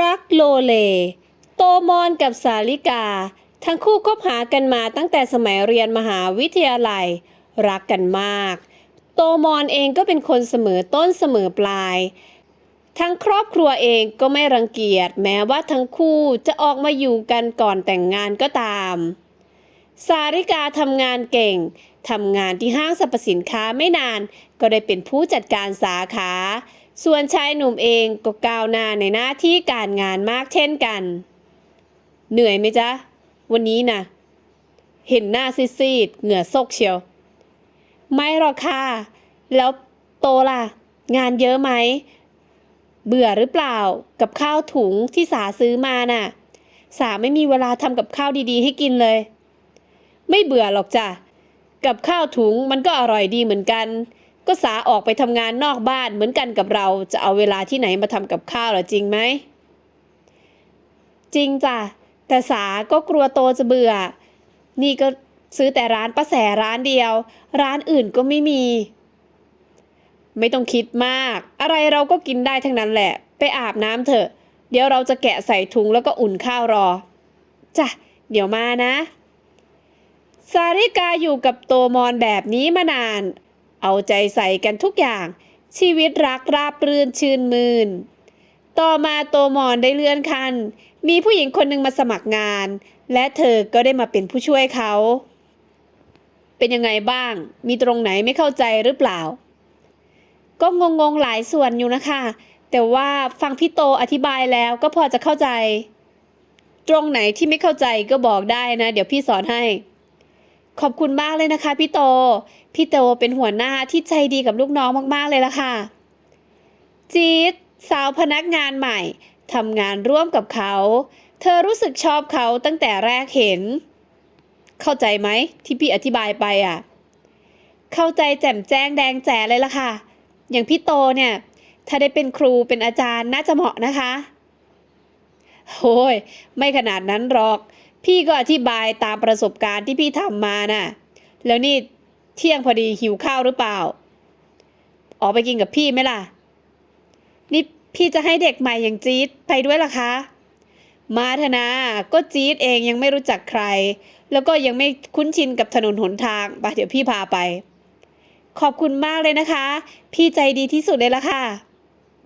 รักโลเล โตมอนกับสาลิกา ทั้งคู่คบหากันมาตั้งแต่สมัยเรียนมหาวิทยาลัย รักกันมาก โตมอนเองก็เป็นคนเสมอต้นเสมอปลาย ทั้งครอบครัวเองก็ไม่รังเกียจแม้ว่าทั้งคู่จะออกมาอยู่กันก่อนแต่งงานก็ตาม สาริกาทำงานเก่งทำงานที่ห้างสรรพสินค้าไม่นานก็ได้เป็นผู้จัดการสาขา ส่วนชายหนุ่มเองก็ก้าวหน้าในหน้าที่การงานมากเช่นกัน เหนื่อยไหมจ๊ะ วันนี้นะเห็นหน้าซีดๆเหงื่อซกเชียว ไม่หรอกค่ะ แล้วโตล่ะ งานเยอะไหม เบื่อหรือเปล่ากับข้าวถุงที่สาซื้อมาน่ะ สาไม่มีเวลาทำกับข้าวดีๆ ให้กินเลย ไม่เบื่อหรอกจ้ะ กับข้าวถุงมันก็อร่อยดีเหมือนกัน ก็สาออกไปทำงานนอกบ้านเหมือนกันกับเราจะเอาเวลาที่ไหนมาทำกับข้าวหรอจริงไหม จริงจ้ะ แต่สาก็กลัวโตจะเบื่อ นี่ก็ซื้อแต่ร้านป้าแสร้านเดียว ร้านอื่นก็ไม่มี ไม่ต้องคิดมาก อะไรเราก็กินได้ทั้งนั้นแหละ ไปอาบน้ำเถอะ เดี๋ยวเราจะแกะใส่ถุงแล้วก็อุ่นข้าวรอ จ้ะ เดี๋ยวมานะสาริกาอยู่กับโตมอนแบบนี้มานาน เอาใจใส่กันทุกอย่าง ชีวิตรักราบรื่นชื่นมืนต่อมาโตมอนได้เลื่อนขั้นมีผู้หญิงคนหนึ่งมาสมัครงาน และเธอก็ได้มาเป็นผู้ช่วยเขา เป็นยังไงบ้าง มีตรงไหนไม่เข้าใจหรือเปล่า ก็งงๆหลายส่วนอยู่นะคะ แต่ว่าฟังพี่โตอธิบายแล้วก็พอจะเข้าใจ ตรงไหนที่ไม่เข้าใจก็บอกได้นะ เดี๋ยวพี่สอนให้ ขอบคุณมากเลยนะคะพี่โต พี่โตเป็นหัวหน้าที่ใจดีกับลูกน้องมากๆเลยล่ะค่ะ จี๊ดสาวพนักงานใหม่ทำงานร่วมกับเขา เธอรู้สึกชอบเขาตั้งแต่แรกเห็น เข้าใจไหมที่พี่อธิบายไปอะ เข้าใจแจ่มแจ้งแดงแจ๋เลยล่ะค่ะ อย่างพี่โตเนี่ย ถ้าได้เป็นครูเป็นอาจารย์น่าจะเหมาะนะคะโอ้ยไม่ขนาดนั้นหรอก พี่ก็อธิบายตามประสบการณ์ที่พี่ทำมาน่ะ แล้วนี่ เที่ยงพอดีหิวข้าวหรือเปล่า ออกไปกินกับพี่ไหมล่ะ นี่พี่จะให้เด็กใหม่อย่างจี๊ดไปด้วยล่ะคะ มาเถนะก็จี๊ดเองยังไม่รู้จักใคร แล้วก็ยังไม่คุ้นชินกับถนนหนทางไปเดี๋ยวพี่พาไป ขอบคุณมากเลยนะคะ พี่ใจดีที่สุดเลยล่ะค่ะ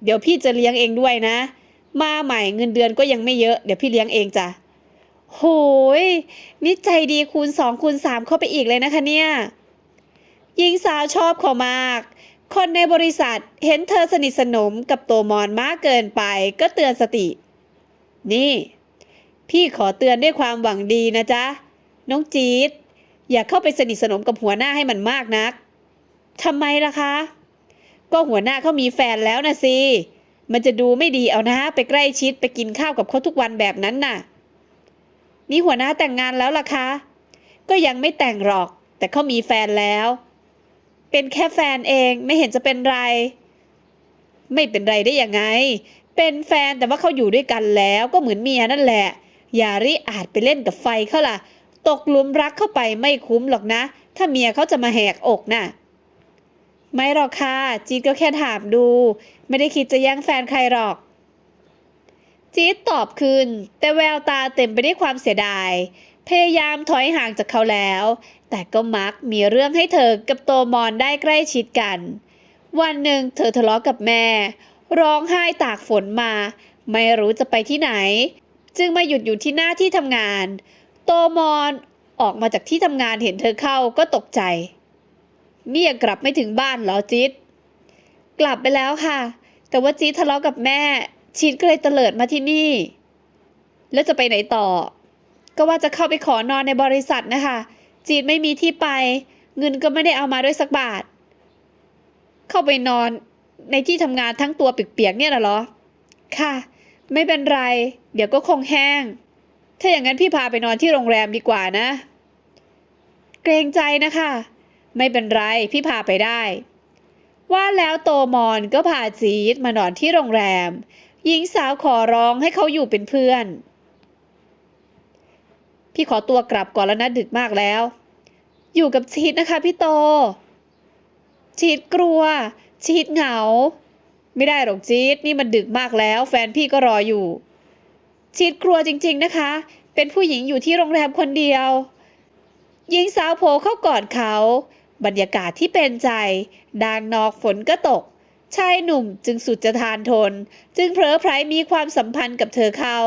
เดี๋ยวพี่จะเลี้ยงเองด้วยนะ มาใหม่เงินเดือนก็ยังไม่เยอะ เดี๋ยวพี่เลี้ยงเองจ้ะโหยนี่ใจดีคูณสองคูณสามเข้าไปอีกเลยนะคะเนี่ย หญิงสาวชอบเขามาก คนในบริษัทเห็นเธอสนิทสนมกับโตมอนมากเกินไปก็เตือนสติ นี่ พี่ขอเตือนด้วยความหวังดีนะจ๊ะ น้องจี๊ดอย่าเข้าไปสนิทสนมกับหัวหน้าให้มันมากนักทำไมล่ะคะ ก็หัวหน้าเขามีแฟนแล้วนะสิมันจะดูไม่ดีเอานะไปใกล้ชิดไปกินข้าวกับเขาทุกวันแบบนั้นน่ะ นี่หัวหน้าแต่งงานแล้วล่ะคะ ก็ยังไม่แต่งหรอก แต่เขามีแฟนแล้ว เป็นแค่แฟนเองไม่เห็นจะเป็นไร ไม่เป็นไรได้ยังไง เป็นแฟนแต่ว่าเขาอยู่ด้วยกันแล้วก็เหมือนเมียนั่นแหละ อย่าริอาจไปเล่นกับไฟเขาล่ะ ตกหลุมรักเข้าไปไม่คุ้มหรอกนะ ถ้าเมียเขาจะมาแหกอกน่ะไม่หรอกค่ะ จีดก็แค่ถามดู ไม่ได้คิดจะแย่งแฟนใครหรอก จีดตอบคืน แต่แววตาเต็มไปด้วยความเสียดาย พยายามถอยห่างจากเขาแล้ว แต่ก็มักมีเรื่องให้เธอกับโตมอนได้ใกล้ชิดกัน วันหนึ่งเธอทะเลาะกับแม่ ร้องไห้ตากฝนมา ไม่รู้จะไปที่ไหน จึงมาหยุดอยู่ที่หน้าที่ทำงาน โตมอนออกมาจากที่ทำงานเห็นเธอเข้าก็ตกใจ นี่ยังกลับไม่ถึงบ้านเหรอจิ๊ดกลับไปแล้วค่ะ แต่ว่าจี๊ดทะเลาะกับแม่ชีดก็เลยเตลิดมาที่นี่ แล้วจะไปไหนต่อ ก็ว่าจะเข้าไปขอนอนในบริษัทนะคะ จีดไม่มีที่ไป เงินก็ไม่ได้เอามาด้วยสักบาท เข้าไปนอนในที่ทำงานทั้งตัวเปียกๆเนี่ยนะเหรอ ค่ะ ไม่เป็นไร เดี๋ยวก็คงแห้ง ถ้าอย่างนั้นพี่พาไปนอนที่โรงแรมดีกว่านะ เกรงใจนะคะ ไม่เป็นไร พี่พาไปได้ ว่าแล้วโตมอนก็พาจีดมานอนที่โรงแรม หญิงสาวขอร้องให้เขาอยู่เป็นเพื่อน พี่ขอตัวกลับก่อนแล้วนะดึกมากแล้ว อยู่กับชีดนะคะพี่โต ชีดกลัว ชีดเหงา ไม่ได้หรอกจีดนี่มันดึกมากแล้ว แฟนพี่ก็รออยู่จีดกลัวจริง ๆนะคะ เป็นผู้หญิงอยู่ที่โรงแรมคนเดียวหญิงสาวโผล่เข้ากอดเขา บรรยากาศที่เป็นใจด้านนอกฝนก็ตก ชายหนุ่มจึงสุดจะทานทน จึงเผลอไพรมีความสัมพันธ์กับเธอเข้า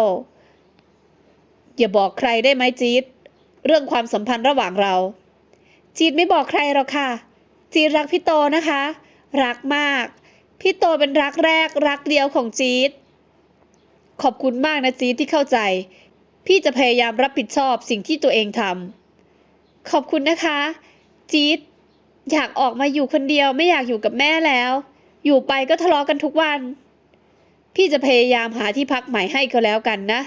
อย่าบอกใครได้ไหมจีดเรื่องความสัมพันธ์ระหว่างเรา จีดไม่บอกใครหรอกค่ะ จีดรักพี่โตนะคะ รักมาก พี่โตเป็นรักแรกรักเดียวของจีดขอบคุณมากนะจีดที่เข้าใจ พี่จะพยายามรับผิดชอบสิ่งที่ตัวเองทำขอบคุณนะคะ จีดอยากออกมาอยู่คนเดียวไม่อยากอยู่กับแม่แล้ว อยู่ไปก็ทะเลาะกันทุกวัน พี่จะพยายามหาที่พักใหม่ให้ก็แล้วกันนะ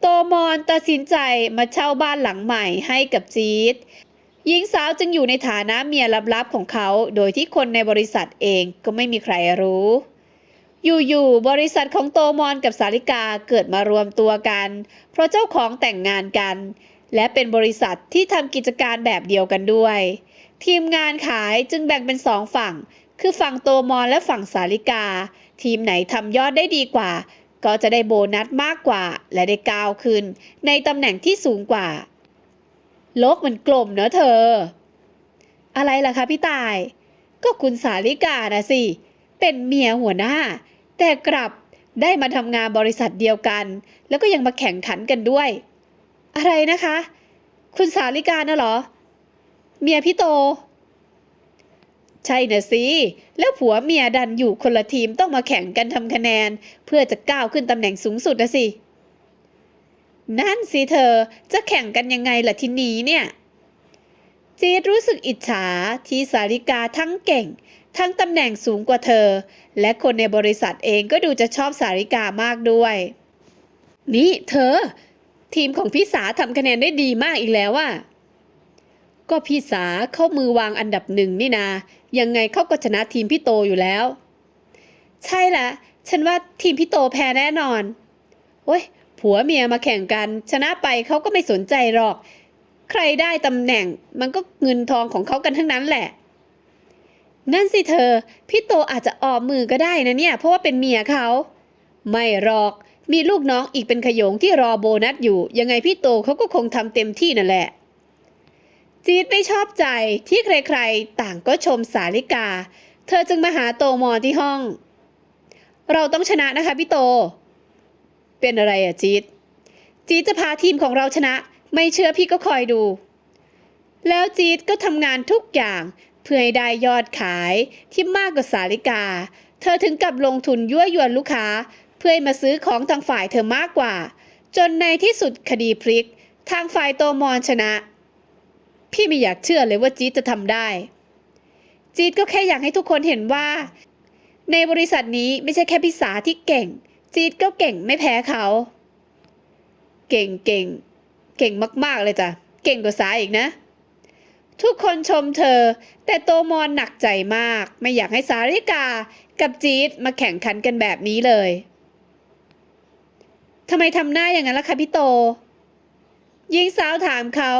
โตมอนตัดสินใจมาเช่าบ้านหลังใหม่ให้กับจี๊ดหญิงสาวจึงอยู่ในฐานะเมียลับๆของเขา โดยที่คนในบริษัทเองก็ไม่มีใครรู้ อยู่ๆบริษัทของโตมอนกับสาริกาเกิดมารวมตัวกัน เพราะเจ้าของแต่งงานกัน และเป็นบริษัทที่ทำกิจการแบบเดียวกันด้วย ทีมงานขายจึงแบ่งเป็นสองฝั่ง คือฝั่งโตมอนและฝั่งสาริกา ทีมไหนทำยอดได้ดีกว่า ก็จะได้โบนัสมากกว่าและได้ก้าวขึ้น ในตำแหน่งที่สูงกว่า โลกมันกลมเนอะเธอ อะไรล่ะคะพี่ตาย ก็คุณสาริกานะสิ เป็นเมียหัวหน้า แต่กลับได้มาทำงานบริษัทเดียวกัน แล้วก็ยังมาแข่งขันกันด้วย อะไรนะคะ คุณสาริกาน่ะเหรอ เมียพี่โต ใช่นะสิแล้วผัวเมียดันอยู่คนละทีมต้องมาแข่งกันทำคะแนน เพื่อจะก้าวขึ้นตำแหน่งสูงสุดนะสิ นั่นสิเธอจะแข่งกันยังไงล่ะทีนี้เนี่ย จีดรู้สึกอิจฉาที่สาริกาทั้งเก่ง ทั้งตำแหน่งสูงกว่าเธอ และคนในบริษัทเองก็ดูจะชอบสาริกามากด้วย นี่เธอ ทีมของพี่สาทำคะแนนได้ดีมากอีกแล้วอะ ก็พี่สาเข้ามือวางอันดับหนึ่งนี่นา ยังไงเขาก็ชนะทีมพี่โตอยู่แล้ว ใช่ละ ฉันว่าทีมพี่โตแพ้แน่นอน โอ้ย ผัวเมียมาแข่งกัน ชนะไปเขาก็ไม่สนใจหรอก ใครได้ตำแหน่งมันก็เงินทองของเขากันทั้งนั้นแหละ นั่นสิเธอ พี่โตอาจจะออมมือก็ได้นะเนี่ย เพราะว่าเป็นเมียเขา ไม่หรอก มีลูกน้องอีกเป็นขยงที่รอโบนัสอยู่ ยังไงพี่โตเขาก็คงทำเต็มที่นั่นแหละ จีดไม่ชอบใจที่ใครๆ ต่างก็ชมสาลิกา เธอจึงมาหาโตมอที่ห้อง เราต้องชนะนะคะพี่โต เป็นอะไรอะจีดจีดจะพาทีมของเราชนะ ไม่เชื่อพี่ก็คอยดู แล้วจีดก็ทำงานทุกอย่างเพื่อให้ได้ยอดขายที่มากกว่าสาลิกา เธอถึงกับลงทุนยั่วยวนลูกค้า เพื่อให้มาซื้อของทางฝ่ายเธอมากกว่า จนในที่สุดคดีพลิก ทางฝ่ายโตมอนชนะ พี่ไม่อยากเชื่อเลยว่าจี๊ดจะทำได้ จี๊ดก็แค่อยากให้ทุกคนเห็นว่า ในบริษัทนี้ไม่ใช่แค่พิสาที่เก่ง จี๊ดก็เก่งไม่แพ้เขา เก่งเก่ง เก่งมากๆเลยจ้ะ เก่งกว่าสาอีกนะ ทุกคนชมเธอ แต่โตมอนหนักใจมาก ไม่อยากให้สาริกา กับจี๊ดมาแข่งขันกันแบบนี้เลยทำไมทำหน้าอย่างนั้นล่ะคะพี่โตหญิงสาวถามเขา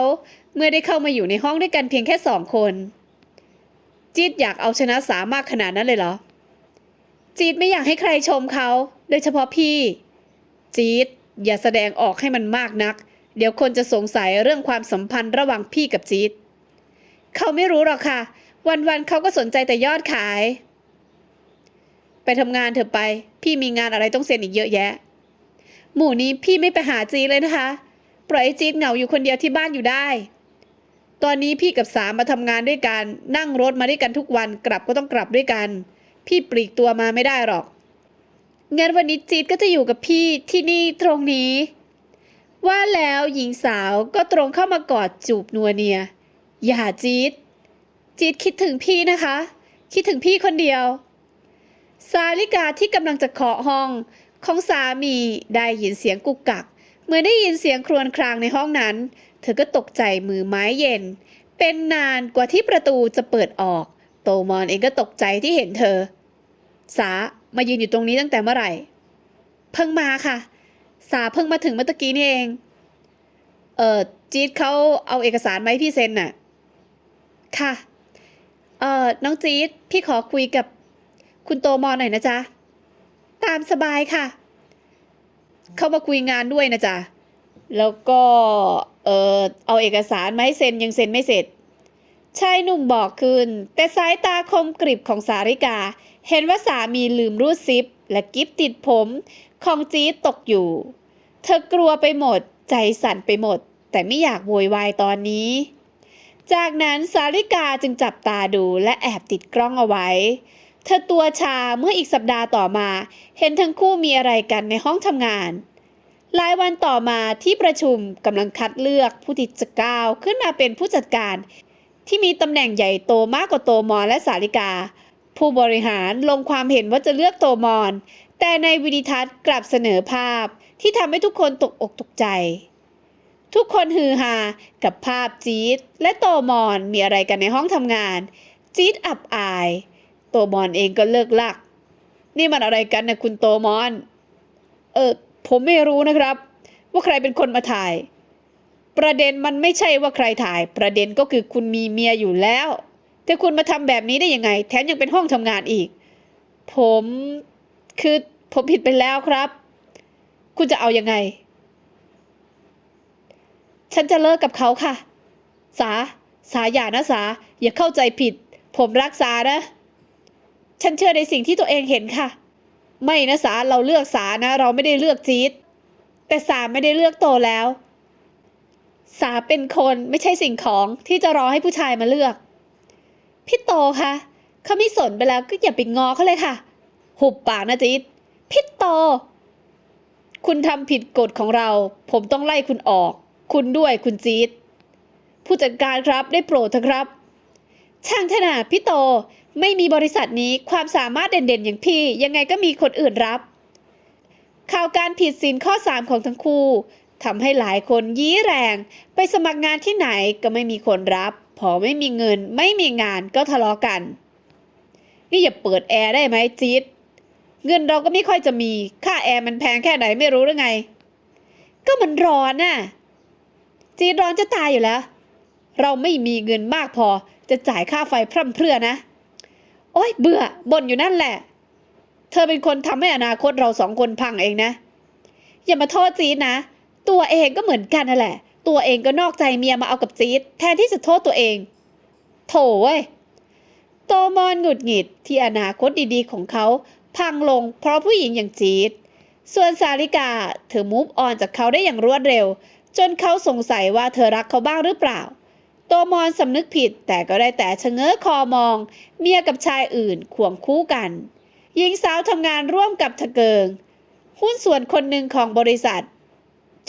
เมื่อได้เข้ามาอยู่ในห้องด้วยกันเพียงแค่สองคน จีดอยากเอาชนะสามากขนาดนั้นเลยเหรอ จีดไม่อยากให้ใครชมเขา โดยเฉพาะพี่ จีดอย่าแสดงออกให้มันมากนัก เดี๋ยวคนจะสงสัยเรื่องความสัมพันธ์ระหว่างพี่กับจีดเขาไม่รู้หรอกค่ะ วันๆเขาก็สนใจแต่ยอดขาย ไปทำงานเถอะไป พี่มีงานอะไรต้องเซ็นอีกเยอะแยะ หมู่นี้พี่ไม่ไปหาจีดเลยนะคะ ปล่อยให้จีดเหงาอยู่คนเดียวที่บ้านอยู่ได้ ตอนนี้พี่กับสามมาทำงานด้วยกัน นั่งรถมาด้วยกันทุกวันกลับก็ต้องกลับด้วยกัน พี่ปลีกตัวมาไม่ได้หรอกงั้นวันนี้จีดก็จะอยู่กับพี่ที่นี่ตรงนี้ ว่าแล้วหญิงสาวก็ตรงเข้ามากอดจูบนัวเนีย อย่าจีดจีดคิดถึงพี่นะคะ คิดถึงพี่คนเดียว สาลิกาที่กำลังจะเคาะห้องของสามีได้ยินเสียงกุกกัก เหมื่อได้ยินเสียงครวญครางในห้องนั้น ธอก็ตกใจมือไม้เย็น เป็นนานกว่าที่ประตูจะเปิดออก โตมอนเองก็ตกใจที่เห็นเธอ สามายืนอยู่ตรงนี้ตั้งแต่เมื่อไหร่ เพิ่งมาค่ะ สาเพิ่งมาถึงเมื่อกี้นี่เอง เออจี๊ดเขาเอาเอกสารมาให้พี่เซ็นน่ะ ค่ะ เออน้องจี๊ดพี่ขอคุยกับคุณโตมอนหน่อยนะจ๊ะ ตามสบายค่ะ เข้ามาคุยงานด้วยนะจ๊ะ แล้วก็เออเอาเอกสารมาให้เซ็นยังเซ็นไม่เสร็จชายหนุ่มบอกขึ้น แต่สายตาคมกริบของสาริกา เห็นว่าสามีลืมรูดซิป และกิฟติดผม ของจี๊ดตกอยู่ เธอกลัวไปหมด ใจสั่นไปหมด แต่ไม่อยากโวยวายตอนนี้ จากนั้นสาริกาจึงจับตาดูและแอบติดกล้องเอาไว้ เธอตัวชาเมื่ออีกสัปดาห์ต่อมา เห็นทั้งคู่มีอะไรกันในห้องทำงาน หลายวันต่อมาที่ประชุมกำลังคัดเลือกผู้ที่จะก้าวขึ้นมาเป็นผู้จัดการ ที่มีตำแหน่งใหญ่โตมากกว่าโตมอนและสาริกา ผู้บริหารลงความเห็นว่าจะเลือกโตมอน แต่ในวิดีทัศน์กลับเสนอภาพที่ทำให้ทุกคนตกอกตกใจ ทุกคนฮือฮากับภาพจี๊ดและโตมอนมีอะไรกันในห้องทำงาน จี๊ดอับอาย โตมอนเองก็เลิกลัก นี่มันอะไรกันนะคุณโตมอน เออ ผมไม่รู้นะครับ ว่าใครเป็นคนมาถ่าย ประเด็นมันไม่ใช่ว่าใครถ่าย ประเด็นก็คือคุณมีเมียอยู่แล้วแต่คุณมาทำแบบนี้ได้ยังไง แถมยังเป็นห้องทำงานอีก ผมคือผมผิดไปแล้วครับ คุณจะเอายังไง ฉันจะเลิกกับเขาค่ะ สา สาอย่านะสา อย่าเข้าใจผิด ผมรักสานะ ฉันเชื่อในสิ่งที่ตัวเองเห็นค่ะ ไม่นะสาเราเลือกสานะ เราไม่ได้เลือกจี๊ดแต่สาไม่ได้เลือกโตแล้ว สาเป็นคนไม่ใช่สิ่งของที่จะรอให้ผู้ชายมาเลือก พี่โตคะเขาไม่สนไปแล้วก็อย่าไปงอเขาเลยค่ะ หุบปากนะจี๊ดพี่โต คุณทำผิดกฎของเรา ผมต้องไล่คุณออก คุณด้วยคุณจี๊ดผู้จัดการครับได้โปรดเถอะครับ ช่างเถอะนาพี่โต ไม่มีบริษัทนี้ความสามารถเด่นๆ อย่างพี่ ยังไงก็มีคนอื่นรับ ข่าวการผิดศีลข้อ 3 ของทั้งคู่ทำให้หลายคนยี้แรง ไปสมัครงานที่ไหนก็ไม่มีคนรับ พอไม่มีเงินไม่มีงานก็ทะเลาะกัน นี่อย่าเปิดแอร์ได้ไหมจี๊ดเงินเราก็ไม่ค่อยจะมี ค่าแอร์มันแพงแค่ไหนไม่รู้หรือไง ก็มันร้อนน่ะ จี๊ดร้อนจะตายอยู่แล้ว เราไม่มีเงินมากพอจะจ่ายค่าไฟพร่ำเพรื่อนะ โอ๊ยเบื่อบ่นอยู่นั่นแหละ เธอเป็นคนทำให้อนาคตเราสองคนพังเองนะ อย่ามาโทษจีดนะ ตัวเองก็เหมือนกันนั่นแหละ ตัวเองก็นอกใจเมียมาเอากับจีดแทนที่จะโทษตัวเอง โถเว้ยโตมอนหงุดหงิดที่อนาคตดีๆของเขาพังลงเพราะผู้หญิงอย่างจีดส่วนสาริกาเธอมูฟออนจากเขาได้อย่างรวดเร็ว จนเขาสงสัยว่าเธอรักเขาบ้างหรือเปล่า โตมอนสำนึกผิดแต่ก็ได้แต่ชะเง้อคอมอง เมียกับชายอื่นควงคู่กัน หญิงสาวทำงานร่วมกับทะเกิง หุ้นส่วนคนหนึ่งของบริษัท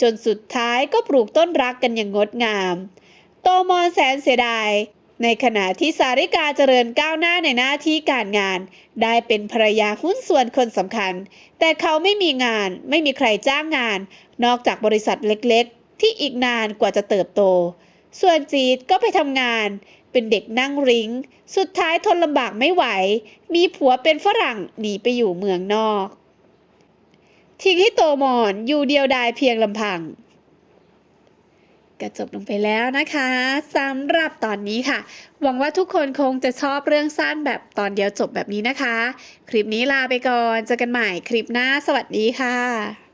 จนสุดท้ายก็ปลูกต้นรักกันอย่างงดงาม โตมอนแสนเสียดาย ในขณะที่สาริกาเจริญก้าวหน้าในหน้าที่การงาน ได้เป็นภรรยาหุ้นส่วนคนสำคัญ แต่เขาไม่มีงานไม่มีใครจ้างงาน นอกจากบริษัทเล็กๆ ที่อีกนานกว่าจะเติบโต ส่วนจีดก็ไปทำงาน เป็นเด็กนั่งริง้ง สุดท้ายทนลำบากไม่ไหว มีผัวเป็นฝรั่งหนีไปอยู่เมืองนอก ทิ้งให้โตมอนอยู่เดียวดายเพียงลำพังก็จบลงไปแล้วนะคะสำหรับตอนนี้ค่ะ หวังว่าทุกคนคงจะชอบเรื่องสั้นแบบตอนเดียวจบแบบนี้นะคะ คลิปนี้ลาไปก่อนเจอกันใหม่คลิปหน้าสวัสดีค่ะ